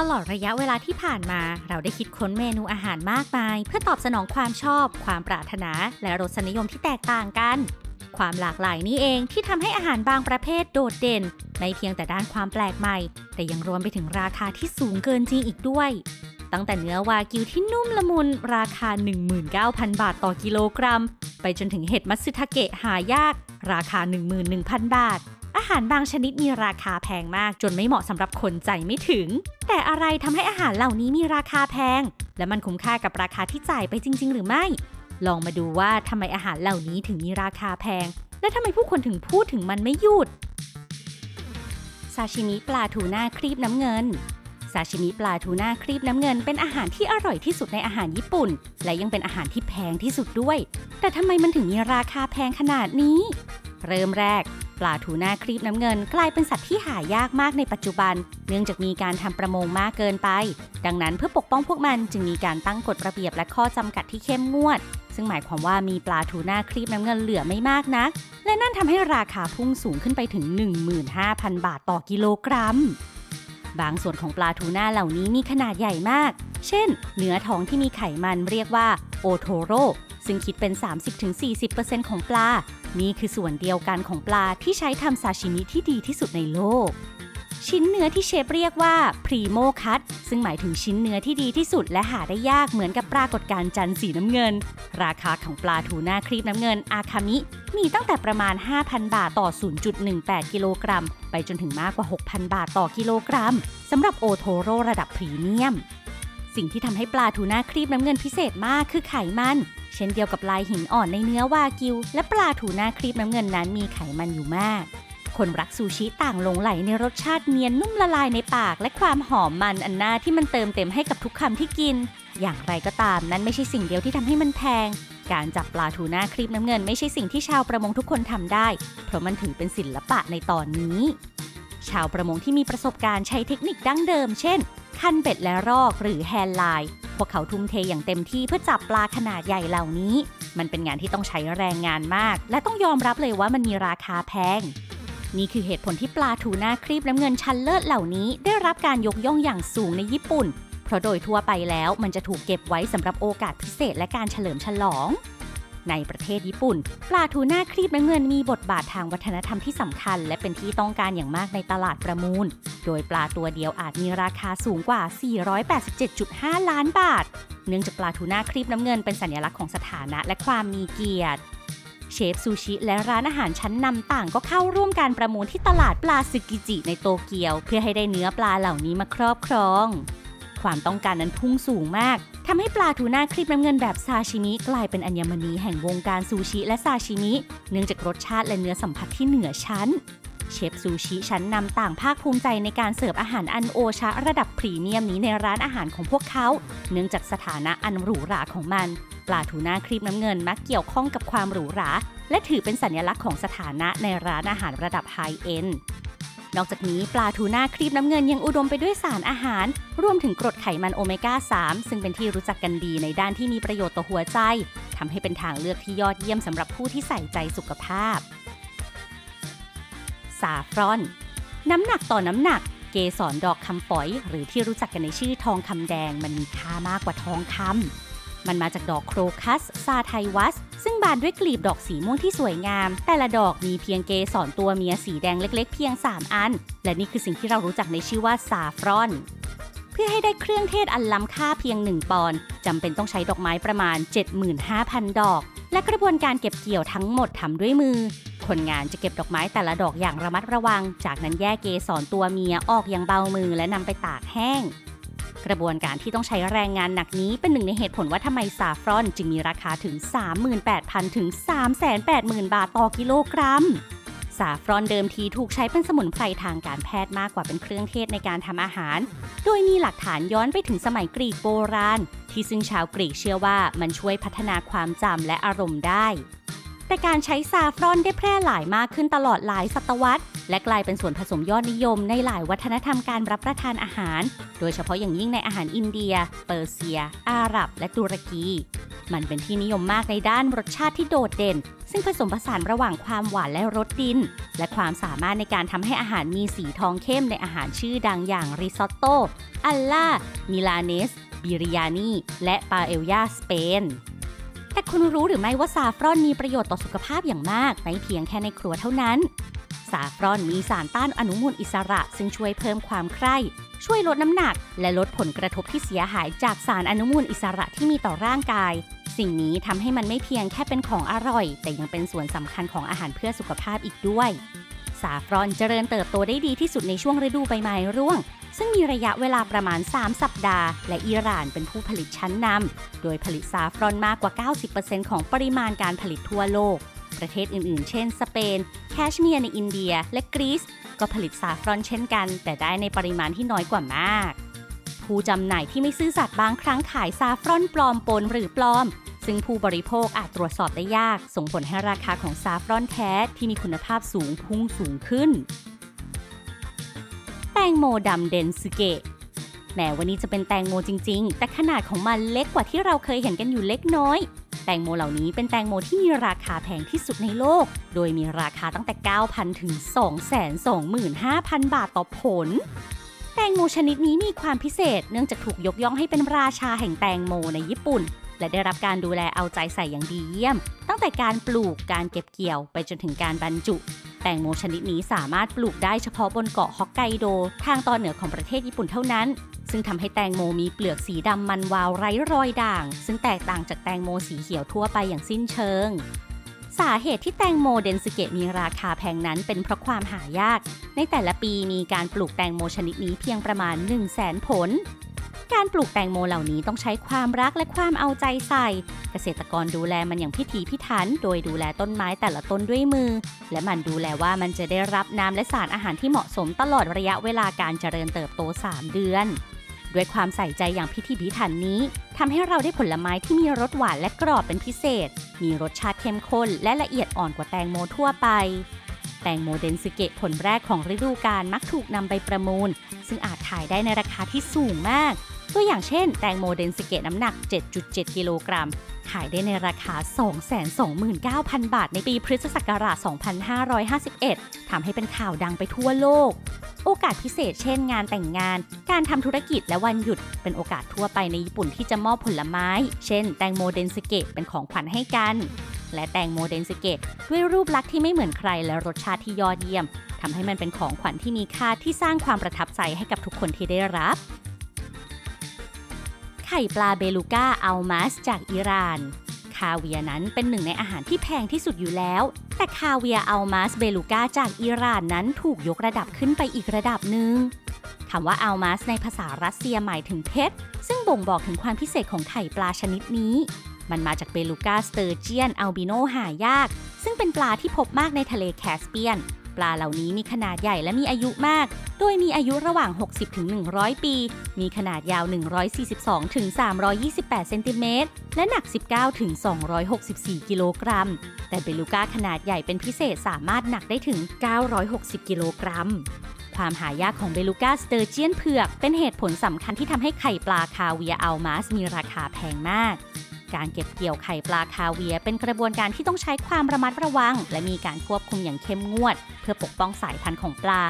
ตลอดระยะเวลาที่ผ่านมา เราได้คิดค้นเมนูอาหารมากมาย เพื่อตอบสนองความชอบ ความปรารถนา และรสนิยมที่แตกต่างกัน ความหลากหลายนี้เองที่ทำให้อาหารบางประเภทโดดเด่น ไม่เพียงแต่ด้านความแปลกใหม่ แต่ยังรวมไปถึงราคาที่สูงเกินจริงอีกด้วย ตั้งแต่เนื้อวากิวที่นุ่มละมุนราคา 19,000 บาทต่อกิโลกรัม ไปจนถึงเห็ดมัตสึทาเกะหายาก ราคา 11,000 บาท อาหารบางชนิดมีราคาแพงมากจนไม่เหมาะสำหรับคนใจไม่ถึง แต่อะไรทำให้อาหารเหล่านี้มีราคาแพง และมันคุ้มค่ากับราคาที่จ่ายไปจริง ๆ หรือไม่ ลองมาดูว่าทำไมอาหารเหล่านี้ถึงมีราคาแพง และทำไมผู้คนถึงพูดถึงมันไม่หยุดซาชิมิปลาทูน่าครีบน้ำเงินซาชิมิปลาทูน่าครีบน้ำเงินเป็นอาหารที่อร่อยที่สุดในอาหารญี่ปุ่น และยังเป็นอาหารที่แพงที่สุดด้วย แต่ทำไมมันถึงมีราคาแพงขนาดนี้ เริ่มแรก ลาทูน่าครีบน้ำเงิน กลายเป็นสัตว์ที่หายากมากในปัจจุบัน เนื่องจากมีการทำประมงมากเกินไป ดังนั้นเพื่อปกป้องพวกมันจึงมีการตั้งกฎระเบียบและข้อจำกัดที่เข้มงวด ซึ่งหมายความว่ามีปลาทูน่าครีบน้ำเงินเหลือไม่มากนัก และนั่นทำให้ราคาพุ่งสูงขึ้นไปถึง 15,000 บาทต่อกิโลกรัม บางส่วนของปลาทูน่าเหล่านี้มีขนาดใหญ่มาก เช่น เนื้อท้องที่มีไขมันเรียกว่า โอโทโร่ซึ่งคิดเป็น 30-40%ของปลา นี่คือส่วนเดียวกันของปลาที่ใช้ทำซาชิมิที่ดีที่สุดในโลก ชิ้นเนื้อที่เชฟเรียกว่าพรีโมคัตซึ่งหมายถึงชิ้นเนื้อที่ดีที่สุดและหาได้ยากเหมือนกับปรากฏการณ์จันทร์สีน้ำเงิน ราคาของปลาทูน่าครีบน้ำเงินอาคามิ มีตั้งแต่ประมาณ 5,000 บาทต่อ 0.18 กิโลกรัม ไปจนถึงมากกว่า 6,000 บาทต่อกิโลกรัมสำหรับโอโทโร่ระดับพรีเมียม สิ่งที่ทำให้ปลาทูน่าครีบน้ำเงินพิเศษมากคือไขมัน เช่นเดียวกับลายหินอ่อนในเนื้อวากิว และปลาทูน่าครีบน้ำเงินนั้นมีไขมันอยู่มาก คนรักซูชิต่างหลงไหลในรสชาติเนียนนุ่มละลายในปาก และความหอมมันอันน่าที่มันเติมเต็มให้กับทุกคำที่กิน อย่างไรก็ตามนั้นไม่ใช่สิ่งเดียวที่ทำให้มันแพง การจับปลาทูน่าครีบน้ำเงินไม่ใช่สิ่งที่ชาวประมงทุกคนทำได้ เพราะมันถือเป็นศิลปะในตอนนี้ ชาวประมงที่มีประสบการณ์ใช้เทคนิคดั้งเดิม เช่น คันเบ็ดและรอกหรือแฮนด์ไลน์พวกเขาทุ่มเทอย่างเต็มที่เพื่อจับปลาขนาดใหญ่เหล่านี้ มันเป็นงานที่ต้องใช้แรงงานมาก และต้องยอมรับเลยว่ามันมีราคาแพง นี่คือเหตุผลที่ปลาทูน่าครีบน้ำเงินชั้นเลิศเหล่านี้ ได้รับการยกย่องอย่างสูงในญี่ปุ่น เพราะโดยทั่วไปแล้วมันจะถูกเก็บไว้สำหรับโอกาสพิเศษและการเฉลิมฉลอง ในประเทศญี่ปุ่น ปลาทูน่าครีบน้ำเงินมีบทบาททางวัฒนธรรมที่สำคัญ และเป็นที่ต้องการอย่างมากในตลาดประมูล โดยปลาตัวเดียวอาจมีราคาสูงกว่า 487.5 ล้านบาท เนื่องจากปลาทูน่าครีบน้ำเงินเป็นสัญลักษณ์ของสถานะและความมีเกียรติเชฟซูชิและร้านอาหารชั้นนำต่างก็เข้าร่วมการประมูลที่ตลาดปลาซึกิจิในโตเกียว เพื่อให้ได้เนื้อปลาเหล่านี้มาครอบครอง ความต้องการนั้นพุ่งสูงมากทำให้ปลาทูน่าครีบน้ำเงินแบบซาชิมิกลายเป็นอัญมณีแห่งวงการซูชิและซาชิมิ เนื่องจากรสชาติและเนื้อสัมผัสที่เหนือชั้น เชฟซูชิชั้นนำต่างภาคภูมิใจในการเสิร์ฟอาหารอันโอชะระดับพรีเมียมนี้ในร้านอาหารของพวกเขา เนื่องจากสถานะอันหรูหราของมัน ปลาทูน่าครีบน้ำเงินมักเกี่ยวข้องกับความหรูหราและถือเป็นสัญลักษณ์ของสถานะในร้านอาหารระดับไฮเอ็นด์ นอกจากนี้ปลาทูน่าครีบน้ำเงินยังอุดมไปด้วยสารอาหาร รวมถึงกรดไขมันโอเมก้า 3 ซึ่งเป็นที่รู้จักกันดีในด้านที่มีประโยชน์ต่อหัวใจทำให้เป็นทางเลือกที่ยอดเยี่ยมสำหรับผู้ที่ใส่ใจสุขภาพ ซาฟรอน น้ำหนักต่อน้ำหนัก เกสรดอกคำฝอย หรือที่รู้จักกันในชื่อทองคำแดงมันมีค่ามากกว่าทองคำ มันมาจากดอกโครคัส ซาไทวัส ซึ่งบานด้วยกลีบดอกสีม่วงที่สวยงาม แต่ละดอกมีเพียงเกสรตัวเมียสีแดงเล็ก ๆ เพียง 3 อัน และนี่คือสิ่งที่เรารู้จักในชื่อว่าซาฟรอน เพื่อให้ได้เครื่องเทศอันล้ำค่าเพียง 1 ปอนด์จำเป็นต้องใช้ดอกไม้ประมาณ 75,000 ดอก และกระบวนการเก็บเกี่ยวทั้งหมดทำด้วยมือคนงานจะเก็บดอกไม้แต่ละดอกอย่างระมัดระวัง จากนั้นแยกเกสรตัวเมียออกอย่างเบามือและนำไปตากแห้ง กระบวนการที่ต้องใช้แรงงานหนักนี้เป็นหนึ่งในเหตุผลว่าทำไมซาฟรอนจึงมีราคาถึง 38,000 ถึง 380,000 บาทต่อกิโลกรัมซาฟรอนเดิมทีถูกใช้เป็นสมุนไพรทางการแพทย์มากกว่าเป็นเครื่องเทศในการทำอาหาร โดยมีหลักฐานย้อนไปถึงสมัยกรีกโบราณ ที่ซึ่งชาวกรีกเชื่อว่ามันช่วยพัฒนาความจำและอารมณ์ได้ แต่การใช้ซาฟรอนได้แพร่หลายมากขึ้นตลอดหลายศตวรรษ และกลายเป็นส่วนผสมยอดนิยมในหลายวัฒนธรรมการรับประทานอาหาร โดยเฉพาะอย่างยิ่งในอาหารอินเดีย เปอร์เซีย อาหรับ และตุรกี มันเป็นที่นิยมมากในด้านรสชาติที่โดดเด่น ซึ่งผสมผสานระหว่างความหวานและรสดิน และความสามารถในการทำให้อาหารมีสีทองเข้มในอาหารชื่อดังอย่างริซอตโตอัลล่ามิลานเนส บิริยานี และปาเอลยาสเปน แต่คุณรู้หรือไม่ว่าซาฟรอนมีประโยชน์ต่อสุขภาพอย่างมากไม่เพียงแค่ในครัวเท่านั้น ซาฟรอนมีสารต้านอนุมูลอิสระ ซึ่งช่วยเพิ่มความใคร่ช่วยลดน้ำหนัก และลดผลกระทบที่เสียหายจากสารอนุมูลอิสระที่มีต่อร่างกาย สิ่งนี้ทำให้มันไม่เพียงแค่เป็นของอร่อย แต่ยังเป็นส่วนสำคัญของอาหารเพื่อสุขภาพอีกด้วย ซาฟรอนเจริญเติบโตได้ดีที่สุดในช่วงฤดูใบไม้ร่วง ซึ่งมีระยะเวลาประมาณ 3 สัปดาห์ และอิหร่านเป็นผู้ผลิตชั้นนำ โดยผลิตซาฟรอนมากกว่า 90%ของปริมาณการผลิตทั่วโลก ประเทศอื่นๆ เช่น สเปน แคชเมียร์ในอินเดีย และกรีซ ก็ผลิตซาฟรอนเช่นกัน แต่ได้ในปริมาณที่น้อยกว่ามาก ผู้จำหน่ายที่ไม่ซื่อสัตย์บางครั้งขายซาฟรอนปลอมปนหรือปลอมซึ่งผู้บริโภคอาจตรวจสอบได้ยาก ส่งผลให้ราคาของซาฟรอนแท้ที่มีคุณภาพสูงพุ่งสูงขึ้น งโมดำเดนซึเกะแหมวันนี้จะเป็นแตงโมจริง ๆ แต่ขนาดของมันเล็กกว่าที่เราเคยเห็นกันอยู่เล็กน้อย แตงโมเหล่านี้เป็นแตงโมที่มีราคาแพงที่สุดในโลก โดยมีราคาตั้งแต่ 9,000 ถึง 225,000 บาทต่อผล แตงโมชนิดนี้มีความพิเศษ เนื่องจากถูกยกย่องให้เป็นราชาแห่งแตงโมในญี่ปุ่น และได้รับการดูแลเอาใจใส่อย่างดีเยี่ยม ตั้งแต่การปลูกการเก็บเกี่ยวไปจนถึงการบรรจุ แตงโมชนิดนี้สามารถปลูกได้เฉพาะบนเกาะฮอกไกโด ทางตอนเหนือของประเทศญี่ปุ่นเท่านั้น ซึ่งทำให้แตงโมมีเปลือกสีดำมันวาวไร้รอยด่าง ซึ่งแตกต่างจากแตงโมสีเขียวทั่วไปอย่างสิ้นเชิงสาเหตุที่แตงโมเดนสเกะมีราคาแพงนั้นเป็นเพราะความหายาก ในแต่ละปีมีการปลูกแตงโมชนิดนี้เพียงประมาณ 1 0 0 0 0แสนผล การปลูกแตงโมเหล่านี้ต้องใช้ความรักและความเอาใจใส่ เกษตรกรดูแลมันอย่างพิถีพิถัน โดยดูแลต้นไม้แต่ละต้นด้วยมือ และมันดูแลว่ามันจะได้รับน้ำและสารอาหารที่เหมาะสมตลอดระยะเวลาการเจริญเติบโต 3 เดือน ด้วยความใส่ใจอย่างพิถีพิถันนี้ทำให้เราได้ผลไม้ที่มีรสหวานและกรอบเป็นพิเศษ มีรสชาติเข้มข้นและละเอียดอ่อนกว่าแตงโมทั่วไปแตงโมเดนซึเกะผลแรกของฤดูกาลมักถูกนำไปประมูล ซึ่งอาจขายได้ในราคาที่สูงมาก ตัวอย่างเช่น แตงโมเดนซึเกะน้ำหนัก 7.7 กิโลกรัม ขายได้ในราคา 229,000 บาทในปีพุทธศักราช 2551 ทำให้เป็นข่าวดังไปทั่วโลก โอกาสพิเศษเช่นงานแต่งงาน การทำธุรกิจและวันหยุด เป็นโอกาสทั่วไปในญี่ปุ่นที่จะมอบผลไม้ เช่น แตงโมเดนสเกะเป็นของขวัญให้กัน และแตงโมเดนสเกะด้วยรูปลักษณ์ที่ไม่เหมือนใครและรสชาติที่ยอดเยี่ยมทำให้มันเป็นของขวัญที่มีค่าที่สร้างความประทับใจให้กับทุกคนที่ได้รับ ข่ปลาเบลูก้าอัลมัสจากอิหร่าน คาเวียนั้นเป็นหนึ่งในอาหารที่แพงที่สุดอยู่แล้ว แต่คาเวียอัลมัสเบลูก้าจากอิหร่านนั้นถูกยกระดับขึ้นไปอีกระดับหนึ่งคำว่าอัลมัสในภาษารัสเซียหมายถึงเพชร ซึ่งบ่งบอกถึงความพิเศษของไข่ปลาชนิดนี้ มันมาจากเบลูก้าสเตอร์เจียนอัลบิโนหายาก ซึ่งเป็นปลาที่พบมากในทะเลแคสเปียน ปลาเหล่านี้มีขนาดใหญ่และมีอายุมาก โดยมีอายุระหว่าง 60ถึง100 ปี มีขนาดยาว 142ถึง328 เซนติเมตร และหนัก 19ถึง264 กิโลกรัม แต่เบลูก้าขนาดใหญ่เป็นพิเศษสามารถหนักได้ถึง 960 กิโลกรัมความหายากของเบลูก้าสเตอร์เจียนเผือก เป็นเหตุผลสำคัญที่ทำให้ไข่ปลาคาเวียอัลมาสมีราคาแพงมาก การเก็บเกี่ยวไข่ปลาคาเวีย เป็นกระบวนการที่ต้องใช้ความระมัดระวัง และมีการควบคุมอย่างเข้มงวด เพื่อปกป้องสายพันธุ์ของปลา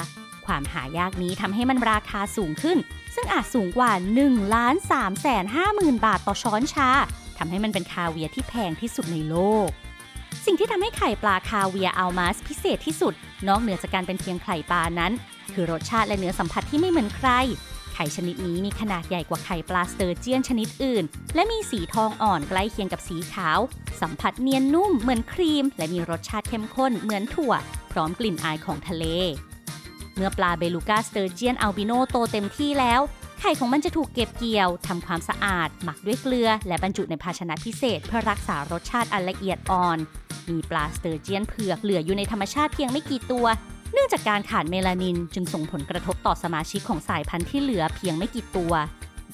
ความหายากนี้ทำให้มันราคาสูงขึ้น ซึ่งอาจสูงกว่า1ล้าน3แสน5หมื่นบาทต่อช้อนชาทำให้มันเป็นคาเวียที่แพงที่สุดในโลกสิ่งที่ทำให้ไข่ปลาคาเวียอัลมาสพิเศษที่สุด นอกเหนือจากการเป็นเพียงไข่ปลานั้น คือรสชาติและเนื้อสัมผัสที่ไม่เหมือนใคร ไข่ชนิดนี้มีขนาดใหญ่กว่าไข่ปลาสเตอร์เจียนชนิดอื่น และมีสีทองอ่อนใกล้เคียงกับสีขาว สัมผัสเนียนนุ่มเหมือนครีม และมีรสชาติเข้มข้นเหมือนถั่ว พร้อมกลิ่นอายของทะเล เมื่อปลาเบลูก้าสเตอร์เจียนอัลบิโนโตเต็มที่แล้ว ไข่ของมันจะถูกเก็บเกี่ยวทำความสะอาด หมักด้วยเกลือ และบรรจุในภาชนะพิเศษ เพื่อรักษารสชาติอันละเอียดอ่อน มีปลาสเตอร์เจียนเผือกเหลืออยู่ในธรรมชาติเพียงไม่กี่ตัว เนื่องจากการขาดเมลานินจึงส่งผลกระทบต่อสมาชิกของสายพันธุ์ที่เหลือเพียงไม่กี่ตัว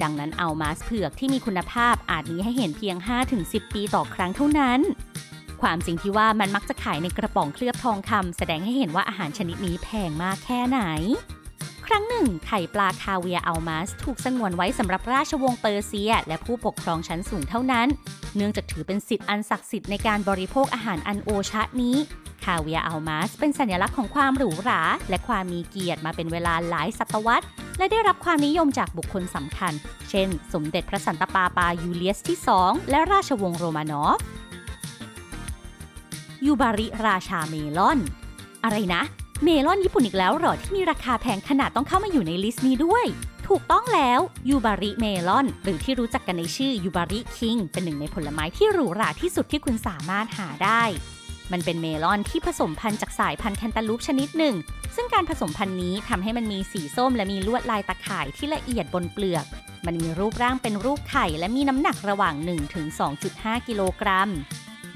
ดังนั้นอัลมาสเผือกที่มีคุณภาพอาจมีให้เห็นเพียง 5-10 ปีต่อครั้งเท่านั้น ความจริงที่ว่ามันมักจะขายในกระป๋องเคลือบทองคำแสดงให้เห็นว่าอาหารชนิดนี้แพงมากแค่ไหนครั้งหนึ่งไข่ปลาคาเวียอัลมาสถูกสงวนไว้สำหรับราชวงศ์เปอร์เซีย และผู้ปกครองชั้นสูงเท่านั้น เนื่องจากถือเป็นสิทธิ์อันศักดิ์สิทธิ์ในการบริโภคอาหารอันโอชะนี้าเวียอัลมาสเป็นสัญลักษณ์ของความหรูหรา และความมีเกียรติมาเป็นเวลาหลายศตวรรษ และได้รับความนิยมจากบุคคลสำคัญ เช่น สมเด็จพระสันตะปาปายูเลียสที่ 2 และราชวงศ์โรมานอฟ ยูบาริราชาเมลอน อะไรนะ เมลอนญี่ปุ่นอีกแล้วหรอที่มีราคาแพงขนาดต้องเข้ามาอยู่ในลิสต์นี้ด้วยถูกต้องแล้วยูบาริเมลอน หรือที่รู้จักกันในชื่อยูบาริคิงเป็นหนึ่งในผลไม้ที่หรูหราที่สุดที่คุณสามารถหาได้ มันเป็นเมลอนที่ผสมพันธุ์จากสายพันธุ์แคนตาลูปชนิดหนึ่ง ซึ่งการผสมพันธุ์นี้ทำให้มันมีสีส้มและมีลวดลายตะข่ายที่ละเอียดบนเปลือก มันมีรูปร่างเป็นรูปไข่ และมีน้ำหนักระหว่าง 1-2.5 กิโลกรัม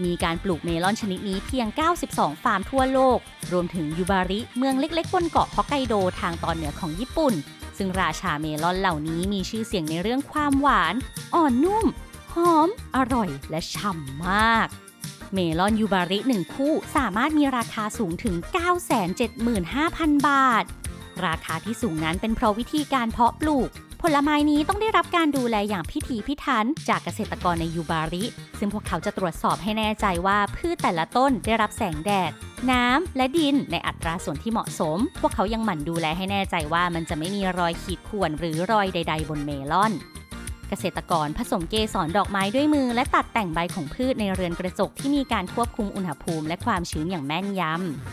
มีการปลูกเมลอนชนิดนี้เพียง 92 ฟาร์มทั่วโลก รวมถึงยูบาริ เมืองเล็กๆ บนเกาะฮอกไกโดทางตอนเหนือของญี่ปุ่น ซึ่งราชาเมลอนเหล่านี้มีชื่อเสียงในเรื่องความหวาน อ่อนนุ่ม หอม อร่อย และฉ่ำมาก เมลอนยูบาริหนึ่งคู่ สามารถมีราคาสูงถึง 975,000 บาท ราคาที่สูงนั้นเป็นเพราะวิธีการเพาะปลูก ผลไม้นี้ต้องได้รับการดูแลอย่างพิถีพิถันจากเกษตรกรในยูบาริ ซึ่งพวกเขาจะตรวจสอบให้แน่ใจว่าพืชแต่ละต้นได้รับแสงแดดน้ำ และดินในอัตราส่วนที่เหมาะสม พวกเขายังหมั่นดูแลให้แน่ใจว่ามันจะไม่มีรอยขีดข่วนหรือรอยใด ๆ บนเมลอน เกษตรกรผสมเกสรดอกไม้ด้วยมือ และตัดแต่งใบของพืชในเรือนกระจกที่มีการควบคุมอุณหภูมิและความชื้นอย่างแม่นย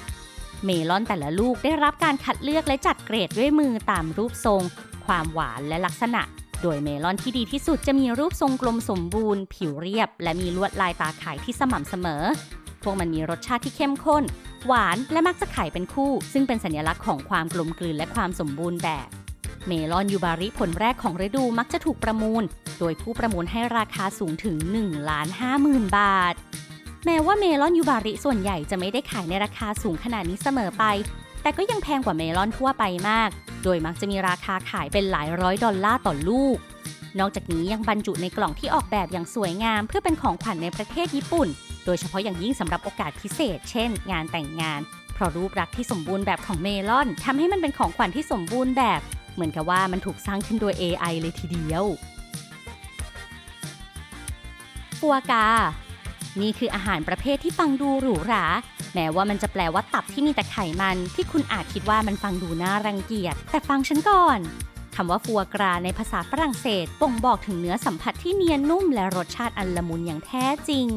ำเมลอนแต่ละลูกได้รับการคัดเลือกและจัดเกรดด้วยมือตามรูปทรง ความหวานและลักษณะ โดยเมลอนที่ดีที่สุดจะมีรูปทรงกลมสมบูรณ์ ผิวเรียบ และมีลวดลายตาข่ายที่สม่ำเสมอ พวกมันมีรสชาติที่เข้มข้น หวานและมักจะไข่เป็นคู่ ซึ่งเป็นสัญลักษณ์ของความกลมกลืนและความสมบูรณ์แบบ เมลอนยูบาริผลแรกของฤดูมักจะถูกประมูล โดยผู้ประมูลให้ราคาสูงถึง1ล้าน5หมื่นบาท แม้ว่าเมลอนยูบาริส่วนใหญ่จะไม่ได้ขายในราคาสูงขนาดนี้เสมอไป แต่ก็ยังแพงกว่าเมลอนทั่วไปมาก โดยมักจะมีราคาขายเป็นหลายร้อยดอลลาร์ต่อลูก นอกจากนี้ยังบรรจุในกล่องที่ออกแบบอย่างสวยงาม เพื่อเป็นของขวัญในประเทศญี่ปุ่น โดยเฉพาะอย่างยิ่งสำหรับโอกาสพิเศษ เช่น งานแต่งงาน เพราะรูปลักษณ์ที่สมบูรณ์แบบของเมลอนทำให้มันเป็นของขวัญที่สมบูรณ์แบบ เหมือนกับว่ามันถูกสร้างขึ้นโดย AI เลยทีเดียวฟัวกา นี่คืออาหารประเภทที่ฟังดูหรูหรา แม้ว่ามันจะแปลว่าตับที่มีแต่ไขมัน ที่คุณอาจคิดว่ามันฟังดูน่ารังเกียจ แต่ฟังฉันก่อนคำว่าฟัวกราในภาษาฝรั่งเศสบ่งบอกถึงเนื้อสัมผัสที่เนียนนุ่มและรสชาติอันละมุนอย่างแท้จริง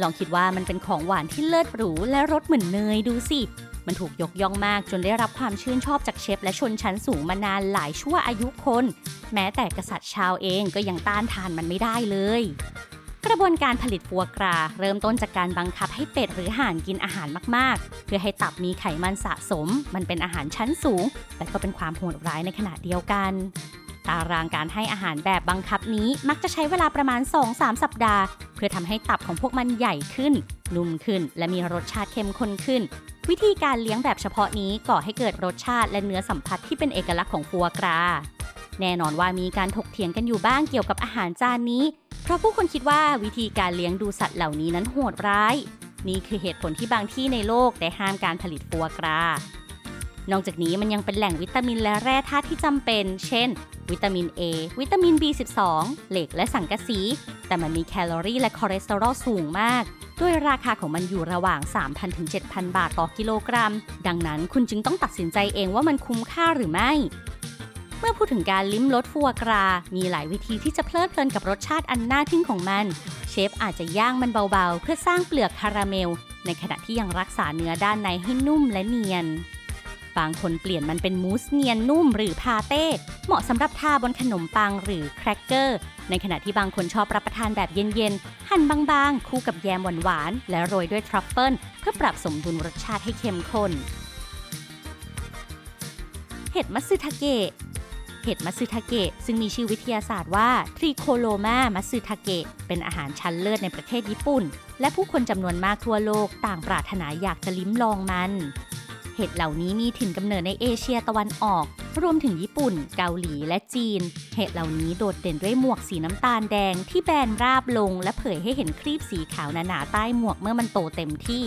ลองคิดว่ามันเป็นของหวานที่เลิศหรูและรสเหมือนเนยดูสิ มันถูกยกย่องมากจนได้รับความชื่นชอบจากเชฟและชนชั้นสูงมานานหลายชั่วอายุคน แม้แต่กษัตริย์ชาวเองก็ยังต้านทานมันไม่ได้เลย กระบวนการผลิตฟัวกรา เริ่มต้นจากการบังคับให้เป็ดหรือห่านกินอาหารมากๆ เพื่อให้ตับมีไขมันสะสม มันเป็นอาหารชั้นสูง แต่ก็เป็นความโหดร้ายในขณะเดียวกันตารางการให้อาหารแบบบังคับนี้มักจะใช้เวลาประมาณ 2-3 สัปดาห์ เพื่อทำให้ตับของพวกมันใหญ่ขึ้น นุ่มขึ้น และมีรสชาติเข้มข้นขึ้น วิธีการเลี้ยงแบบเฉพาะนี้ก่อให้เกิดรสชาติและเนื้อสัมผัสที่เป็นเอกลักษณ์ของฟัวกรา แน่นอนว่ามีการถกเถียงกันอยู่บ้างเกี่ยวกับอาหารจานนี้ เพราะผู้คนคิดว่าวิธีการเลี้ยงดูสัตว์เหล่านี้นั้นโหดร้าย นี่คือเหตุผลที่บางที่ในโลกได้ห้ามการผลิตฟัวกรา นอกจากนี้มันยังเป็นแหล่งวิตามินและแร่ธาตุที่จำเป็น เช่น วิตามิน A วิตามิน B12 เหล็กและสังกะสี แต่มันมีแคลอรี่และคอเลสเตอรอลสูงมากด้วยราคาของมันอยู่ระหว่าง 3,000ถึง7,000 บาทต่อกิโลกรัม ดังนั้นคุณจึงต้องตัดสินใจเองว่ามันคุ้มค่าหรือไม่ เมื่อพูดถึงการลิ้มรสฟัวกรา มีหลายวิธีที่จะเพลิดเพลินกับรสชาติอันน่าทึ่งของมัน เชฟอาจจะย่างมันเบาๆ เพื่อสร้างเปลือกคาราเมล ในขณะที่ยังรักษาเนื้อด้านในให้นุ่มและเนียน บางคนเปลี่ยนมันเป็นมูสเนียนนุ่มหรือพาเต้ เหมาะสำหรับทาบนขนมปังหรือแครกเกอร์ ในขณะที่บางคนชอบรับประทานแบบเย็นๆ หั่นบางๆ คู่กับแยมหวานๆ และโรยด้วยทรัฟเฟิลเพื่อปรับสมดุลรสชาติให้เข้มข้น เห็ดมัตสึทาเกะเห็ดมัตสึทาเกะซึ่งมีชื่อวิทยาศาสตร์ว่าทริโคโลมามัตสึทาเกะเป็นอาหารชั้นเลิศในประเทศญี่ปุ่น และผู้คนจำนวนมากทั่วโลกต่างปรารถนาอยากจะลิ้มลองมัน เห็ดเหล่านี้มีถิ่นกำเนิดในเอเชียตะวันออก รวมถึงญี่ปุ่น เกาหลีและจีน เห็ดเหล่านี้โดดเด่นด้วยหมวกสีน้ำตาลแดงที่แบนราบลง และเผยให้เห็นครีบสีขาวหนาๆใต้หมวกเมื่อมันโตเต็มที่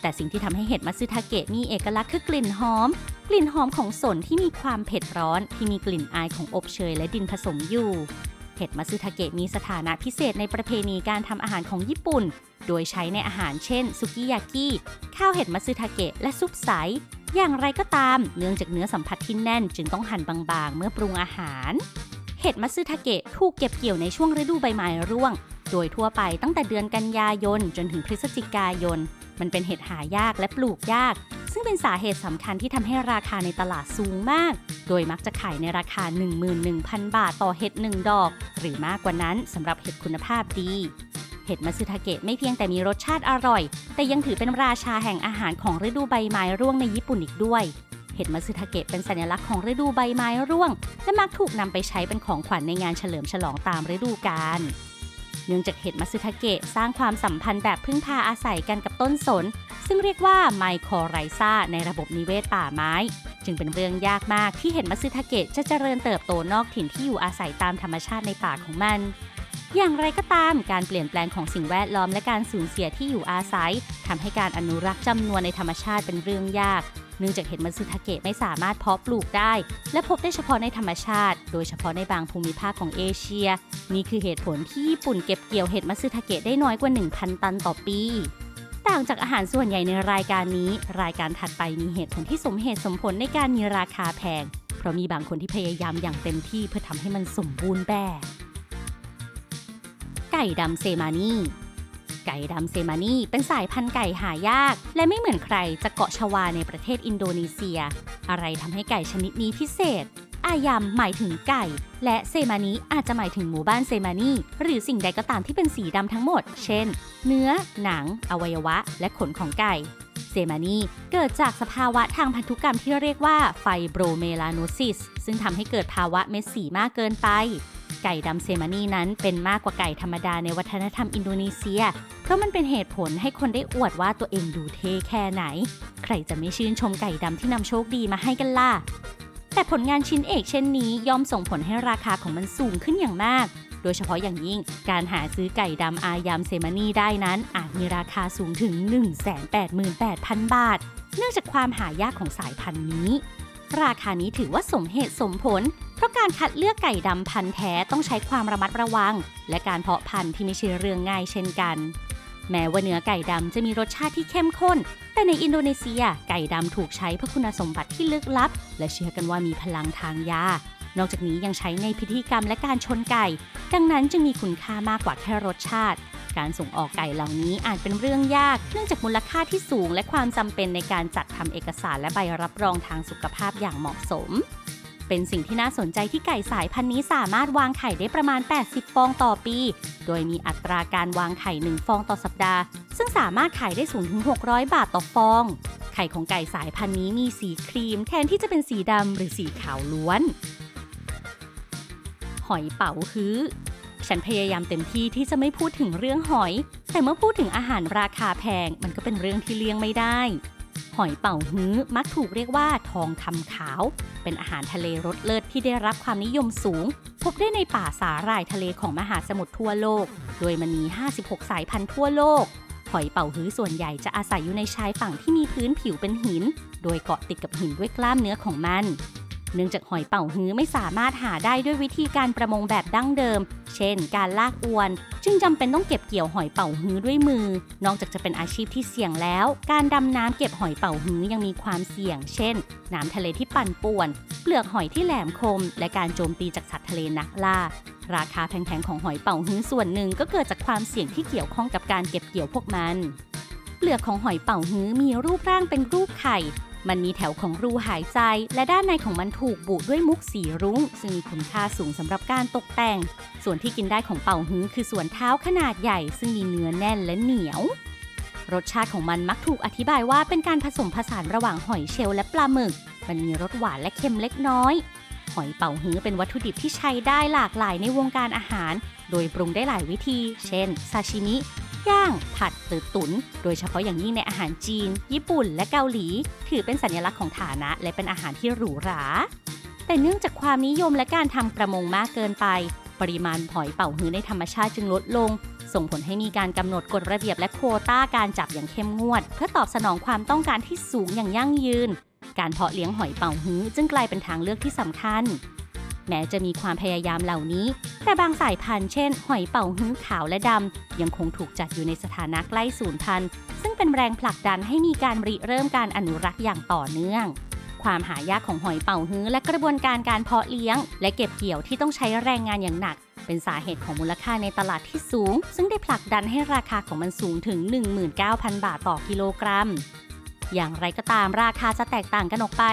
แต่สิ่งที่ทำให้เห็ดมัตสึทาเกะมีเอกลักษณ์คือกลิ่นหอม กลิ่นหอมของสนที่มีความเผ็ดร้อนที่มีกลิ่นอายของอบเชยและดินผสมอยู่ เห็ดมัตสึทาเกะมีสถานะพิเศษในประเพณีการทำอาหารของญี่ปุ่น โดยใช้ในอาหารเช่นซุกิยากิข้าวเห็ดมัตสึทาเกะและซุปใส อย่างไรก็ตาม เนื่องจากเนื้อสัมผัสที่แน่น จึงต้องหั่นบางๆ เมื่อปรุงอาหาร เห็ดมัตสึทาเกะถูกเก็บเกี่ยวในช่วงฤดูใบไม้ร่วง โดยทั่วไปตั้งแต่เดือนกันยายนจนถึงพฤศจิกายน มันเป็นเห็ดหายากและปลูกยาก ซึ่งเป็นสาเหตุสำคัญที่ทำให้ราคาในตลาดสูงมาก โดยมักจะขายในราคา 11,000 บาทต่อเห็ด 1 ดอก หรือมากกว่านั้นสำหรับเห็ดคุณภาพดี เห็ดมัสึทาเกะไม่เพียงแต่มีรสชาติอร่อย แต่ยังถือเป็นราชาแห่งอาหารของฤดูใบไม้ร่วงในญี่ปุ่นอีกด้วยเห็ดมัสึทาเกะเป็นสัญลักษณ์ของฤดูใบไม้ร่วง และมักถูกนำไปใช้เป็นของขวัญในงานเฉลิมฉลองตามฤดูกาล เนื่องจากเห็ดมัสึทาเกะสร้างความสัมพันธ์แบบพึ่งพาอาศัยกันกับต้นสน ซึ่งเรียกว่าไมโครไรซาในระบบนิเวศป่าไม้ จึงเป็นเรื่องยากมากที่เห็ดมัตสึทาเกะจะเจริญเติบโตนอกถิ่นที่อยู่อาศัยตามธรรมชาติในป่าของมัน อย่างไรก็ตามการเปลี่ยนแปลงของสิ่งแวดล้อมและการสูญเสียที่อยู่อาศัยทำให้การอนุรักษ์จำนวนในธรรมชาติเป็นเรื่องยากเนื่องจากเห็ดมัตสึทาเกะไม่สามารถเพาะปลูกได้ และพบได้เฉพาะในธรรมชาติ โดยเฉพาะในบางภูมิภาคของเอเชีย นี่คือเหตุผลที่ญี่ปุ่นเก็บเกี่ยวเห็ดมัตสึทาเกะได้น้อยกว่า 1,000 ตันต่อปี ต่างจากอาหารส่วนใหญ่ในรายการนี้ รายการถัดไปมีเหตุผลที่สมเหตุสมผลในการมีราคาแพง เพราะมีบางคนที่พยายามอย่างเต็มที่เพื่อทำให้มันสมบูรณ์แบบ ไก่ดำเซมานีไก่ดำเซมานีเป็นสายพันธุ์ไก่หายาก และไม่เหมือนใครจะเกาะชวาในประเทศอินโดนีเซีย อะไรทำให้ไก่ชนิดนี้พิเศษ อายำหมายถึงไก่ และเซมานีอาจจะหมายถึงหมู่บ้านเซมานีหรือสิ่งใดก็ตามที่เป็นสีดำทั้งหมด เช่น เนื้อ หนัง อวัยวะ และขนของไก่ เซมานีเกิดจากสภาวะทางพันธุกรรมที่เรียกว่าไฟโบรเมลาโนซิสซึ่งทำให้เกิดภาวะเม็ดสีมากเกินไปไก่ดำเซมานีนั้นเป็นมากกว่าไก่ธรรมดาในวัฒนธรรมอินโดนีเซีย เพราะมันเป็นเหตุผลให้คนได้อวดว่าตัวเองดูเท่แค่ไหน ใครจะไม่ชื่นชมไก่ดำที่นำโชคดีมาให้กันล่ะ แต่ผลงานชิ้นเอกเช่นนี้ย่อมส่งผลให้ราคาของมันสูงขึ้นอย่างมาก โดยเฉพาะอย่างยิ่งการหาซื้อไก่ดำอายามเซมานีได้นั้น อาจมีราคาสูงถึง 188,000 บาท เนื่องจากความหายากของสายพันธุ์นี้ ราคานี้ถือว่าสมเหตุสมผล เพราะการคัดเลือกไก่ดำพันธุ์แท้ต้องใช้ความระมัดระวัง และการเพาะพันธุ์ที่ไม่ใช่เรื่องง่ายเช่นกัน แม้ว่าเนื้อไก่ดำจะมีรสชาติที่เข้มข้น แต่ในอินโดนีเซียไก่ดำถูกใช้เพื่อคุณสมบัติที่ลึกลับ และเชื่อกันว่ามีพลังทางยา นอกจากนี้ยังใช้ในพิธีกรรมและการชนไก่ ดังนั้นจึงมีคุณค่ามากกว่าแค่รสชาติ การส่งออกไก่เหล่านี้อาจเป็นเรื่องยาก เนื่องจากมูลค่าที่สูง และความจำเป็นในการจัดทำเอกสารและใบรับรองทางสุขภาพอย่างเหมาะสม เป็นสิ่งที่น่าสนใจที่ไก่สายพันธุ์นี้สามารถวางไข่ได้ประมาณ 80 ฟองต่อปี โดยมีอัตราการวางไข่ 1 ฟองต่อสัปดาห์ ซึ่งสามารถขายได้สูงถึง 600 บาทต่อฟอง ไข่ของไก่สายพันธุ์นี้มีสีครีม แทนที่จะเป็นสีดำหรือสีขาวล้วน หอยเป๋าฮื้อฉันพยายามเต็มที่ที่จะไม่พูดถึงเรื่องหอย แต่เมื่อพูดถึงอาหารราคาแพง มันก็เป็นเรื่องที่เลี่ยงไม่ได้ หอยเป่าฮื้อมักถูกเรียกว่าทองคำขาว เป็นอาหารทะเลรสเลิศที่ได้รับความนิยมสูง พบได้ในป่าสาหร่ายทะเลของมหาสมุทรทั่วโลก โดยมันมี 56 สายพันธุ์ทั่วโลก หอยเป่าฮื้อส่วนใหญ่จะอาศัยอยู่ในชายฝั่งที่มีพื้นผิวเป็นหิน โดยเกาะติดกับหินด้วยกล้ามเนื้อของมัน เนื่องจากหอยเป่าฮื้อไม่สามารถหาได้ด้วยวิธีการประมงแบบดั้งเดิม เช่น การลากอวน จึงจำเป็นต้องเก็บเกี่ยวหอยเป่าฮื้อด้วยมือ นอกจากจะเป็นอาชีพที่เสี่ยงแล้ว การดำน้ำเก็บหอยเป่าฮื้อยังมีความเสี่ยง เช่น น้ำทะเลที่ปั่นป่วน เปลือกหอยที่แหลมคม และการโจมตีจากสัตว์ทะเลนักล่า ราคาแพงๆของหอยเป่าฮื้อส่วนหนึ่งก็เกิดจากความเสี่ยงที่เกี่ยวข้องกับการเก็บเกี่ยวพวกมันเปลือกของหอยเป่าฮื้อมีรูปร่างเป็นรูปไข่ มันมีแถวของรูหายใจ และด้านในของมันถูกบุด้วยมุกสีรุง้ง ซึ่งมีคุณค่าสูงสำหรับการตกแต่ง ส่วนที่กินได้ของเป่าฮื้อคือส่วนเท้าขนาดใหญ่ ซึ่งมีเนื้อแน่นและเหนียว รสชาติของมันมักถูกอธิบายว่าเป็นการผสมผสานระหว่างหอยเชลล์และปลาหมึก มันมีรสหวานและเค็มเล็กน้อยหอยเป่าฮื้อเป็นวัตถุดิบที่ใช้ได้หลากหลายในวงการอาหาร โดยปรุงได้หลายวิธี เช่น ซาชิมิ ย่าง ผัดหรือตุน๋นโดยเฉพาะอย่างยิ่งในอาหารจีน ญี่ปุ่น และเกาหลี ถือเป็นสัญลักษณ์ของฐานะ และเป็นอาหารที่หรูหรา แต่เนื่องจากความนิยมและการทำประมงมากเกินไป ปริมาณหอยเป่าฮื้อในธรรมชาติจึงลดลง ส่งผลให้มีการกำหนดกฎระเบียบและโควต้าการจับอย่างเข้มงวด เพื่อตอบสนองความต้องการที่สูงอย่างยั่งยืน การเพาะเลี้ยงหอยเป่าฮื้อจึงกลายเป็นทางเลือกที่สำคัญ แม้จะมีความพยายามเหล่านี้ แต่บางสายพันธุ์เช่น หอยเป่าฮื้อขาวและดำ ยังคงถูกจัดอยู่ในสถานะใกล้สูญพันธุ์ซึ่งเป็นแรงผลักดันให้มีการริเริ่มการอนุรักษ์อย่างต่อเนื่อง ความหายากของหอยเป่าฮื้อและกระบวนการการเพาะเลี้ยง และเก็บเกี่ยวที่ต้องใช้แรงงานอย่างหนักเป็นสาเหตุของมูลค่าในตลาดที่สูง ซึ่งได้ผลักดันให้ราคาของมันสูงถึง 19,000 บาทต่อกิโลกรัม อย่างไรก็ตามราคาจะแตกต่างกันออกไป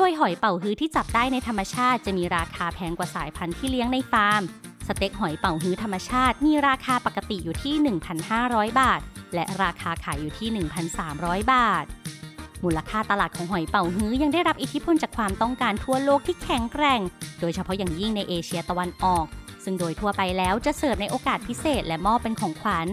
โดยหอยเป่าฮื้อที่จับได้ในธรรมชาติจะมีราคาแพงกว่าสายพันธุ์ที่เลี้ยงในฟาร์ม สเต็กหอยเป่าฮื้อธรรมชาติมีราคาปกติอยู่ที่ 1,500 บาท และราคาขายอยู่ที่ 1,300 บาท มูลค่าตลาดของหอยเป่าฮื้อยังได้รับอิทธิพลจากความต้องการทั่วโลกที่แข็งแกร่ง โดยเฉพาะอย่างยิ่งในเอเชียตะวันออก ซึ่งโดยทั่วไปแล้วจะเสิร์ฟในโอกาสพิเศษและมอบเป็นของขวัญ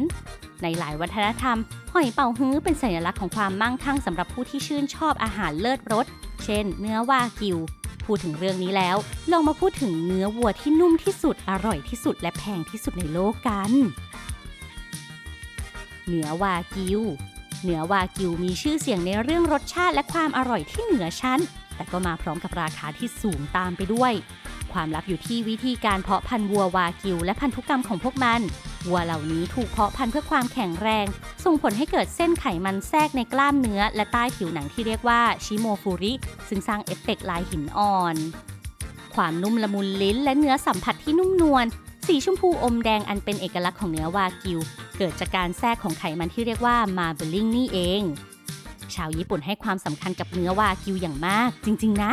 ในหลายวัฒนธรรม หอยเป่าฮื้อเป็นสัญลักษณ์ของความมั่งคั่งสำหรับผู้ที่ชื่นชอบอาหารเลิศรส เช่น เนื้อวากิว พูดถึงเรื่องนี้แล้ว ลองมาพูดถึงเนื้อวัวที่นุ่มที่สุดอร่อยที่สุดและแพงที่สุดในโลกกัน เนื้อวากิว เนื้อวากิวมีชื่อเสียงในเรื่องรสชาติและความอร่อยที่เหนือชั้น แต่ก็มาพร้อมกับราคาที่สูงตามไปด้วย ความลับอยู่ที่วิธีการเพาะพันธุ์วัววากิว และพันธุกรรมของพวกมัน วัวเหล่านี้ถูกเพาะพันธุ์เพื่อความแข็งแรง ส่งผลให้เกิดเส้นไขมันแทรกในกล้ามเนื้อ และใต้ผิวหนังที่เรียกว่าชิโมฟูริ ซึ่งสร้างเอฟเฟกต์ลายหินอ่อน ความนุ่มละมุนลิ้นและเนื้อสัมผัสที่นุ่มนวล สีชมพูอมแดงอันเป็นเอกลักษณ์ของเนื้อวากิว เกิดจากการแทรกของไขมันที่เรียกว่ามาเบลลิงนี่เอง ชาวญี่ปุ่นให้ความสำคัญกับเนื้อวากิวอย่างมาก จริง ๆ นะ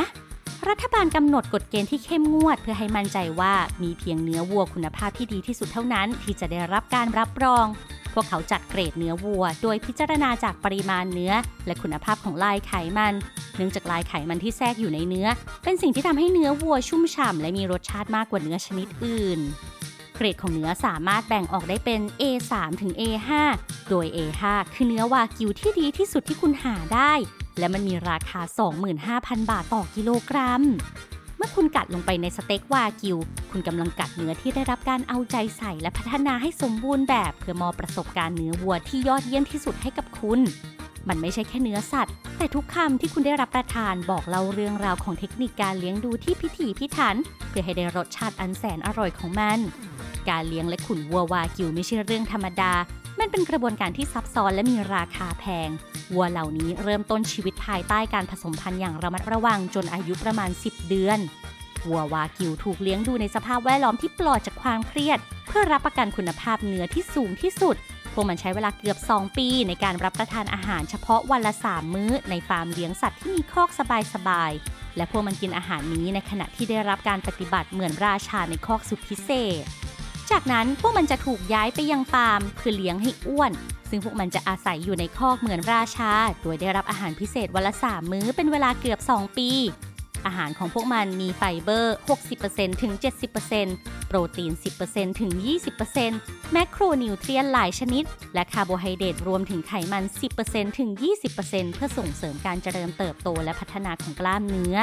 รัฐบาลกำหนดกฎเกณฑ์ที่เข้มงวด เพื่อให้มั่นใจว่ามีเพียงเนื้อวัวคุณภาพที่ดีที่สุดเท่านั้น ที่จะได้รับการรับรอง พวกเขาจัดเกรดเนื้อวัว โดยพิจารณาจากปริมาณเนื้อ และคุณภาพของลายไขมัน เนื่องจากลายไขมันที่แทรกอยู่ในเนื้อ เป็นสิ่งที่ทำให้เนื้อวัวชุ่มฉ่ำและมีรสชาติมากกว่าเนื้อชนิดอื่นเกรดของเนื้อสามารถแบ่งออกได้เป็น A3 ถึง A5 โดย A5 คือเนื้อวากิวที่ดีที่สุดที่คุณหาได้ และมันมีราคา 25,000 บาทต่อกิโลกรัม เมื่อคุณกัดลงไปในสเต็กวากิว คุณกำลังกัดเนื้อที่ได้รับการเอาใจใส่และพัฒนาให้สมบูรณ์แบบ เพื่อมอบประสบการณ์เนื้อวัวที่ยอดเยี่ยมที่สุดให้กับคุณ มันไม่ใช่แค่เนื้อสัตว์ แต่ทุกคำที่คุณได้รับประทานบอกเล่าเรื่องราวของเทคนิคการเลี้ยงดูที่พิถีพิถัน เพื่อให้ได้รสชาติอันแสนอร่อยของมันการเลี้ยงและขุนวัววากิวไม่ใช่เรื่องธรรมดา มันเป็นกระบวนการที่ซับซ้อนและมีราคาแพง วัวเหล่านี้เริ่มต้นชีวิตภายใต้การผสมพันธุ์อย่างระมัดระวังจนอายุประมาณ 10 เดือน วัววากิวถูกเลี้ยงดูในสภาพแวดล้อมที่ปลอดจากความเครียด เพื่อรับประกันคุณภาพเนื้อที่สูงที่สุด พวกมันใช้เวลาเกือบ 2 ปี ในการรับประทานอาหารเฉพาะวันละ 3 มื้อ ในฟาร์มเลี้ยงสัตว์ที่มีคอกสบายๆ และพวกมันกินอาหารนี้ในขณะที่ได้รับการปฏิบัติเหมือนราชาในคอกสุดพิเศษ จากนั้นพวกมันจะถูกย้ายไปยังฟาร์มเพื่อเลี้ยงให้อ้วน ซึ่งพวกมันจะอาศัยอยู่ในคอกเหมือนราชา โดยได้รับอาหารพิเศษวันละ3มื้อเป็นเวลาเกือบ 2 ปี อาหารของพวกมันมีไฟเบอร์ 60%ถึง 70%โปรตีน 10%ถึง 20%แมคโครนิวเทรียนหลายชนิด และคาร์โบไฮเดรตรวมถึงไขมัน 10%ถึง 20%เพื่อส่งเสริมการเจริญเติบโตและพัฒนาของกล้ามเนื้อ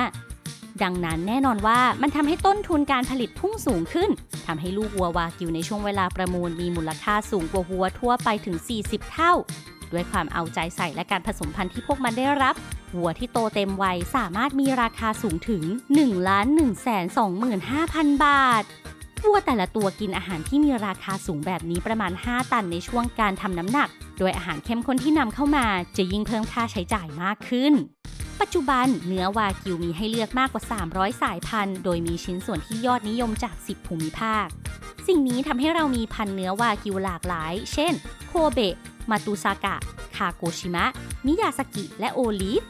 ดังนั้นแน่นอนว่ามันทำให้ต้นทุนการผลิตพุ่งสูงขึ้นทำให้ลูกวัววากิวในช่วงเวลาประมูลมีมูลค่าสูงกว่าวัวทั่วไปถึง 40 เท่า ด้วยความเอาใจใส่และการผสมพันธุ์ที่พวกมันได้รับ วัวที่โตเต็มวัยสามารถมีราคาสูงถึง 1 1 2 5 0 0 0 บาทวัวแต่ละตัวกินอาหารที่มีราคาสูงแบบนี้ประมาณ 5 ตันในช่วงการทำน้ำหนัก โดยอาหารเข้มข้นที่นำเข้ามาจะยิ่งเพิ่มค่าใช้จ่ายมากขึ้น ปัจจุบันเนื้อวากิวมีให้เลือกมากกว่า 300 สายพันธุ์ โดยมีชิ้นส่วนที่ยอดนิยมจาก 10 ภูมิภาค สิ่งนี้ทำให้เรามีพันธุ์เนื้อวากิวหลากหลาย เช่น โคเบะ มาตุซากะ คาโกชิมะ มิยาสกิ และโอลิฟ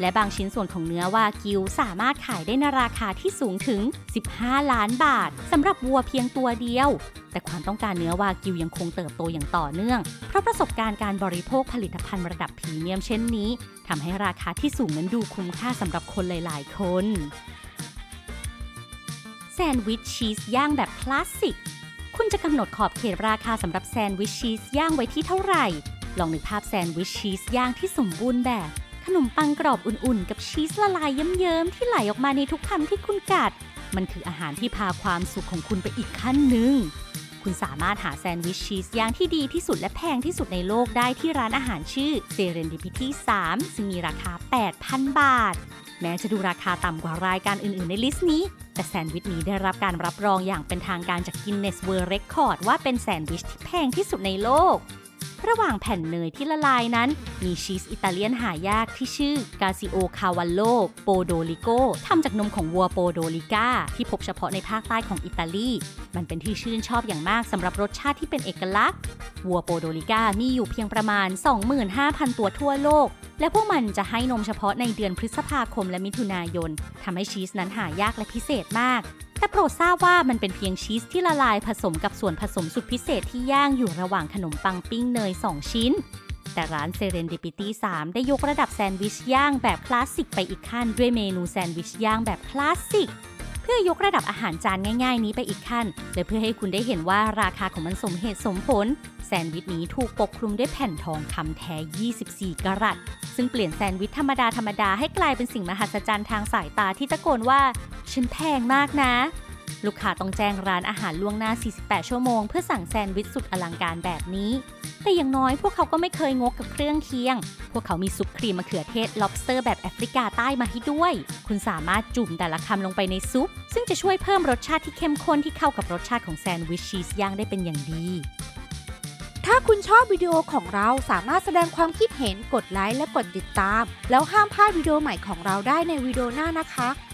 และบางชิ้นส่วนของเนื้อวากิวสามารถขายได้ในราคาที่สูงถึง 15 ล้านบาทสำหรับวัวเพียงตัวเดียว แต่ความต้องการเนื้อวากิวยังคงเติบโตอย่างต่อเนื่อง เพราะประสบการณ์การบริโภคผลิตภัณฑ์ระดับพรีเมียมเช่นนี้ทำให้ราคาที่สูงนั้นดูคุ้มค่าสำหรับคนหลาย ๆ คนแซนด์วิชชีสย่างแบบคลาสสิกคุณจะกำหนดขอบเขตราคาสำหรับแซนด์วิชชีสย่างไว้ที่เท่าไหร่ ลองนึกภาพแซนด์วิชชีสย่างที่สมบูรณ์แบบ นมปังกรอบอุ่นๆ กับชีสละลายเยิ้มๆที่ไหลออกมาในทุกคำที่คุณกัด มันคืออาหารที่พาความสุขของคุณไปอีกขั้นหนึ่ง คุณสามารถหาแซนด์วิชชีสย่างที่ดีที่สุดและแพงที่สุดในโลกได้ที่ร้านอาหารชื่อ Serendipity 3 ซึ่งมีราคา 8,000 บาท แม้จะดูราคาต่ำกว่ารายการอื่นๆ ในลิสต์นี้ แต่แซนด์วิชนี้ได้รับการรับรองอย่างเป็นทางการจาก Guinness World Record ว่าเป็นแซนด์วิชที่แพงที่สุดในโลก ระหว่างแผ่นเนยที่ละลายนั้น มีชีสอิตาเลียนหายากที่ชื่อกาซิโอคาวัลโลโปโดลิโกทำจากนมของวัวโปโดลิก้าที่พบเฉพาะในภาคใต้ของอิตาลี มันเป็นที่ชื่นชอบอย่างมากสำหรับรสชาติที่เป็นเอกลักษณ์วัวโปโดลิก้ามีอยู่เพียงประมาณ 25,000 ตัวทั่วโลก และพวกมันจะให้นมเฉพาะในเดือนพฤษภาคมและมิถุนายนทำให้ชีสนั้นหายากและพิเศษมาก แต่โปรดทราบว่ามันเป็นเพียงชีสที่ละลายผสมกับส่วนผสมสุดพิเศษที่ย่างอยู่ระหว่างขนมปังปิ้งเนย 2 ชิ้น แต่ร้าน Serendipity 3 ได้ยกระดับแซนด์วิชย่างแบบคลาสสิกไปอีกขั้นด้วยเมนูแซนด์วิชย่างแบบคลาสสิก พื่อยกระดับอาหารจานง่ายๆ นี้ไปอีกขั้น และเพื่อให้คุณได้เห็นว่าราคาของมันสมเหตุสมผล แซนด์วิชนี้ถูกปกคลุมด้วยแผ่นทองคำแท้ 24 กรัต ซึ่งเปลี่ยนแซนด์วิชธรรมดาธรรมดาให้กลายเป็นสิ่งมหัศจรรย์ทางสายตาที่ตะโกนว่า ฉันแพงมากนะ ลูกค้าต้องแจ้งร้านอาหารล่วงหน้า 48 ชั่วโมง เพื่อสั่งแซนด์วิชสุดอลังการแบบนี้ แต่อย่างน้อยพวกเขาก็ไม่เคยงกกับเครื่องเคียง พวกเขามีซุปครีมมะเขือเทศ lobster แบบแอฟริกาใต้มาให้ด้วย คุณสามารถจุ่มแต่ละคำลงไปในซุป ซึ่งจะช่วยเพิ่มรสชาติที่เข้มข้นที่เข้ากับรสชาติของแซนด์วิชชีสย่างได้เป็นอย่างดี ถ้าคุณชอบวิดีโอของเราสามารถแสดงความคิดเห็นกดไลค์และกดติดตาม แล้วห้ามพลาดวิดีโอใหม่ของเราได้ในวิดีโอหน้านะคะ